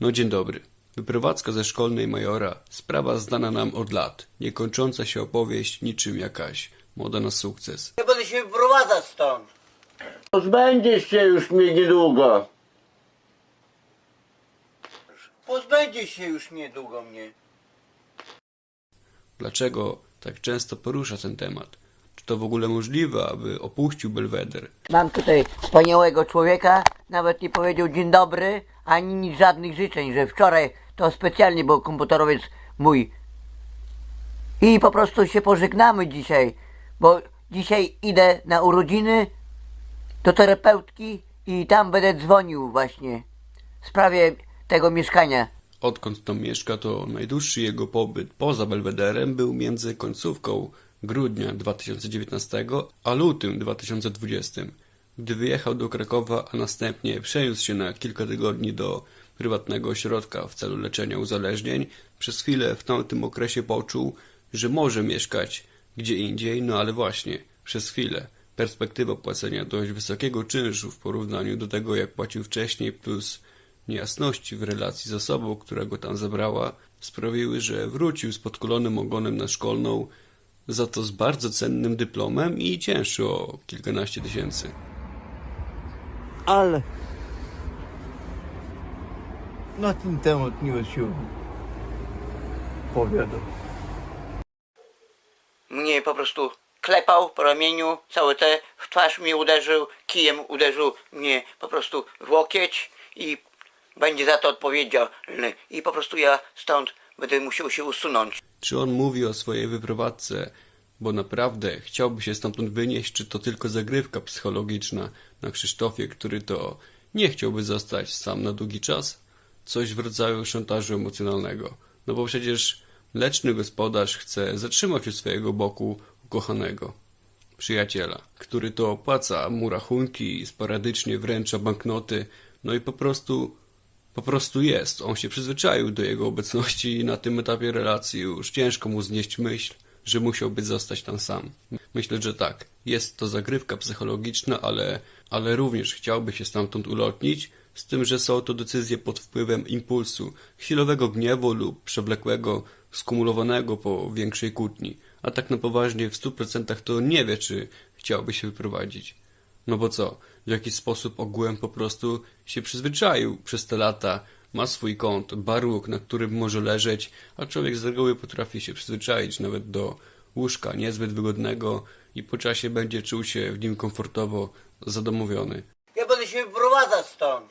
No dzień dobry. Wyprowadzka ze szkolnej majora. Sprawa znana nam od lat. Niekończąca się opowieść, niczym jakaś moda na sukces. Ja będę się wyprowadzać stąd. Pozbędziesz się już mnie niedługo. Pozbędzie się już niedługo mnie. Dlaczego tak często porusza ten temat? To w ogóle możliwe, aby opuścił Belweder? Mam tutaj wspaniałego człowieka, nawet nie powiedział dzień dobry, ani nic żadnych życzeń, że wczoraj to specjalnie był komputerowiec mój. I po prostu się pożegnamy dzisiaj, bo dzisiaj idę na urodziny do terapeutki i tam będę dzwonił właśnie w sprawie tego mieszkania. Odkąd tam mieszka, to najdłuższy jego pobyt poza Belwederem był między końcówką grudnia 2019 a lutym 2020, gdy wyjechał do Krakowa, a następnie przeniósł się na kilka tygodni do prywatnego ośrodka w celu leczenia uzależnień. Przez chwilę w tamtym okresie poczuł, że może mieszkać gdzie indziej, no ale właśnie, przez chwilę. Perspektywa płacenia dość wysokiego czynszu w porównaniu do tego, jak płacił wcześniej, plus niejasności w relacji z osobą, która go tam zabrała, sprawiły, że wrócił z podkulonym ogonem na szkolną, za to z bardzo cennym dyplomem i cięższy o kilkanaście tysięcy. Ale na ten temat nie się powiadam. mnie po prostu klepał po ramieniu, całe te, w twarz mnie uderzył, kijem uderzył mnie po prostu w łokieć i będzie za to odpowiedzialny. I po prostu ja stąd będę musiał się usunąć. Czy on mówi o swojej wyprowadzce, bo naprawdę chciałby się stamtąd wynieść, czy to tylko zagrywka psychologiczna na Krzysztofie, który to nie chciałby zostać sam na długi czas? Coś w rodzaju szantażu emocjonalnego. No bo przecież leczny gospodarz chce zatrzymać u swojego boku ukochanego przyjaciela, który to opłaca mu rachunki, sporadycznie wręcza banknoty, no i po prostu po prostu jest. On się przyzwyczaił do jego obecności i na tym etapie relacji już ciężko mu znieść myśl, że musiałby zostać tam sam. Myślę, że tak. Jest to zagrywka psychologiczna, ale, ale również chciałby się stamtąd ulotnić, z tym, że są to decyzje pod wpływem impulsu, chwilowego gniewu lub przewlekłego, skumulowanego po większej kłótni. A tak na poważnie w stu procentach to nie wie, czy chciałby się wyprowadzić. No bo co, w jakiś sposób ogółem po prostu się przyzwyczaił przez te lata, ma swój kąt, barłuk, na którym może leżeć, a człowiek z reguły potrafi się przyzwyczaić nawet do łóżka niezbyt wygodnego i po czasie będzie czuł się w nim komfortowo zadomowiony. Ja będę się wyprowadzać stąd.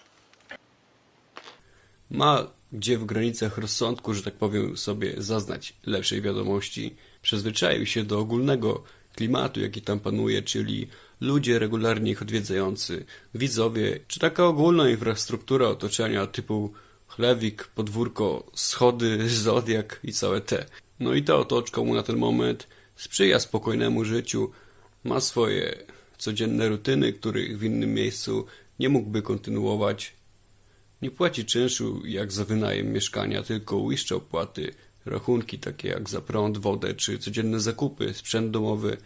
Ma gdzie w granicach rozsądku, że tak powiem, sobie zaznać lepszej wiadomości. Przyzwyczaił się do ogólnego klimatu, jaki tam panuje, czyli ludzie regularnie ich odwiedzający, widzowie, czy taka ogólna infrastruktura otoczenia typu chlewik, podwórko, schody, zodiak i całe te. No i ta otoczka mu na ten moment sprzyja spokojnemu życiu, ma swoje codzienne rutyny, których w innym miejscu nie mógłby kontynuować, nie płaci czynszu jak za wynajem mieszkania, tylko uiszcza opłaty, rachunki takie jak za prąd, wodę czy codzienne zakupy, sprzęt domowy.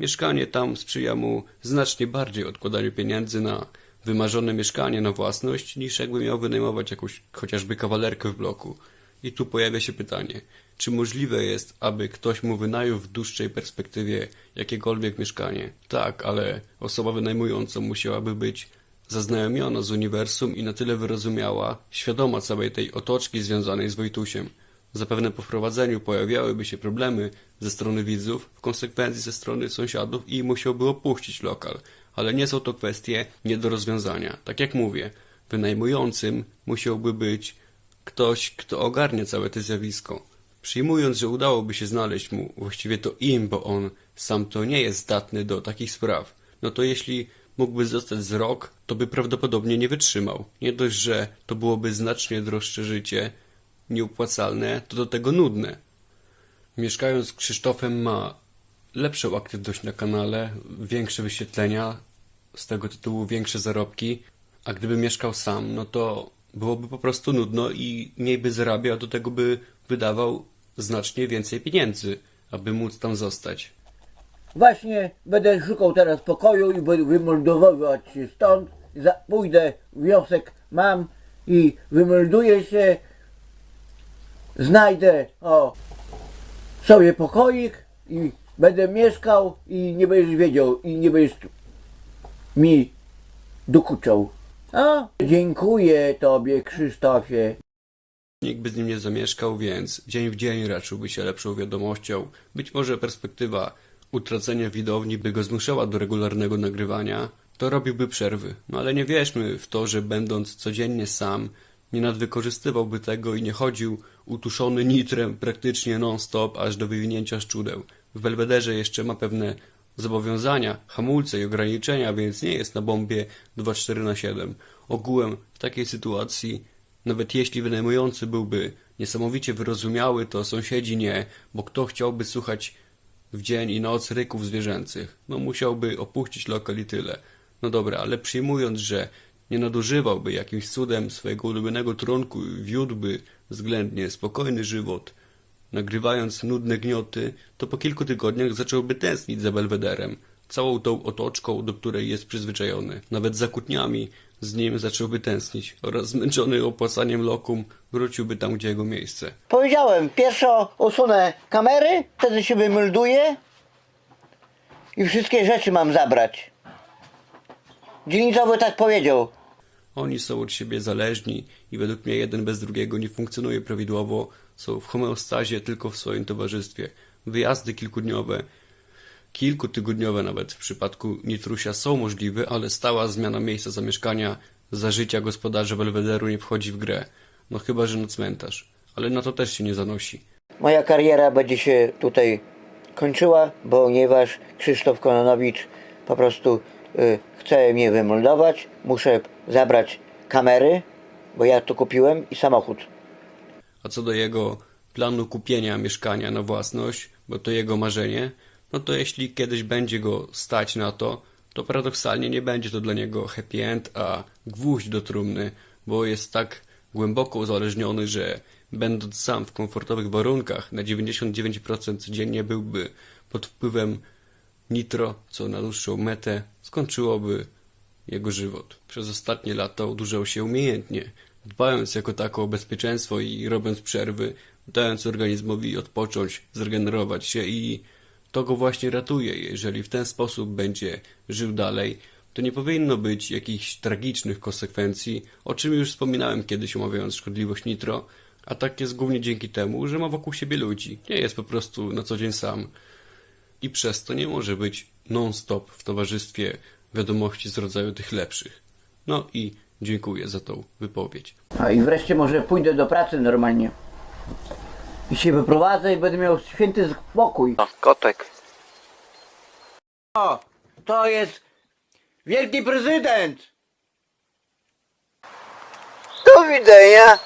Mieszkanie tam sprzyja mu znacznie bardziej odkładaniu pieniędzy na wymarzone mieszkanie na własność, niż jakby miał wynajmować jakąś chociażby kawalerkę w bloku. I tu pojawia się pytanie, czy możliwe jest, aby ktoś mu wynajął w dłuższej perspektywie jakiekolwiek mieszkanie? Tak, ale osoba wynajmująca musiałaby być zaznajomiona z uniwersum i na tyle wyrozumiała, świadoma całej tej otoczki związanej z Wojtusiem. Zapewne po wprowadzeniu pojawiałyby się problemy ze strony widzów, w konsekwencji ze strony sąsiadów i musiałby opuścić lokal. Ale nie są to kwestie nie do rozwiązania. Tak jak mówię, wynajmującym musiałby być ktoś, kto ogarnia całe to zjawisko. Przyjmując, że udałoby się znaleźć mu, właściwie to im, bo on sam to nie jest zdatny do takich spraw, no to jeśli mógłby zostać z rok, to by prawdopodobnie nie wytrzymał. Nie dość, że to byłoby znacznie droższe życie, nieopłacalne, to do tego nudne. Mieszkając z Krzysztofem ma lepszą aktywność na kanale, większe wyświetlenia, z tego tytułu większe zarobki, a gdyby mieszkał sam, no to byłoby po prostu nudno i mniej by zarabiał, do tego by wydawał znacznie więcej pieniędzy, aby móc tam zostać. Właśnie będę szukał teraz pokoju i będę wymordowywać się stąd. Za, pójdę, wniosek mam i wymelduję się, znajdę o sobie pokoik i będę mieszkał i nie będziesz wiedział i nie będziesz mi dokuczał. A, dziękuję tobie Krzysztofie. Nikt by z nim nie zamieszkał, więc dzień w dzień raczyłby się lepszą wiadomością. Być może perspektywa utracenia widowni by go zmuszała do regularnego nagrywania, to robiłby przerwy. No ale nie wierzmy w to, że będąc codziennie sam, nie nadwykorzystywałby tego i nie chodził utuszony nitrem praktycznie non-stop aż do wywinięcia szczudeł. W Belwederze jeszcze ma pewne zobowiązania, hamulce i ograniczenia, więc nie jest na bombie 24 na 7. Ogółem w takiej sytuacji nawet jeśli wynajmujący byłby niesamowicie wyrozumiały, to sąsiedzi nie, bo kto chciałby słuchać w dzień i noc ryków zwierzęcych? No musiałby opuścić lokal i tyle. No dobra, ale przyjmując, że nie nadużywałby jakimś cudem swojego ulubionego trunku i wiódłby względnie spokojny żywot, nagrywając nudne gnioty, to po kilku tygodniach zacząłby tęsknić za Belwederem, całą tą otoczką, do której jest przyzwyczajony. Nawet za kłótniami z nim zacząłby tęsknić oraz zmęczony opłacaniem lokum wróciłby tam, gdzie jego miejsce. Powiedziałem, pierwszo usunę kamery, wtedy się wymelduję i wszystkie rzeczy mam zabrać. Dzielnicowy tak powiedział. Oni są od siebie zależni i według mnie jeden bez drugiego nie funkcjonuje prawidłowo, są w homeostazie tylko w swoim towarzystwie. Wyjazdy kilkudniowe, kilkutygodniowe nawet w przypadku Nitrusia są możliwe, ale stała zmiana miejsca zamieszkania za życia gospodarza Belwederu nie wchodzi w grę. No chyba, że na cmentarz. Ale na to też się nie zanosi. Moja kariera będzie się tutaj kończyła, ponieważ Krzysztof Kononowicz po prostu chce mnie wymeldować. Muszę zabrać kamery, bo ja to kupiłem i samochód. A co do jego planu kupienia mieszkania na własność, bo to jego marzenie, no to jeśli kiedyś będzie go stać na to, to paradoksalnie nie będzie to dla niego happy end, a gwóźdź do trumny, bo jest tak głęboko uzależniony, że będąc sam w komfortowych warunkach na 99% codziennie byłby pod wpływem nitro, co na dłuższą metę skończyłoby jego żywot. Przez ostatnie lata odurzał się umiejętnie, dbając jako tako o bezpieczeństwo i robiąc przerwy, dając organizmowi odpocząć, zregenerować się i to go właśnie ratuje. Jeżeli w ten sposób będzie żył dalej, to nie powinno być jakichś tragicznych konsekwencji, o czym już wspominałem kiedyś omawiając szkodliwość nitro, a tak jest głównie dzięki temu, że ma wokół siebie ludzi. Nie jest po prostu na co dzień sam i przez to nie może być non-stop w towarzystwie wiadomości z rodzaju tych lepszych. No i dziękuję za tą wypowiedź. A i wreszcie może pójdę do pracy normalnie. I się wyprowadzę i będę miał święty spokój. Kotek. O, to jest wielki prezydent. Do widzenia.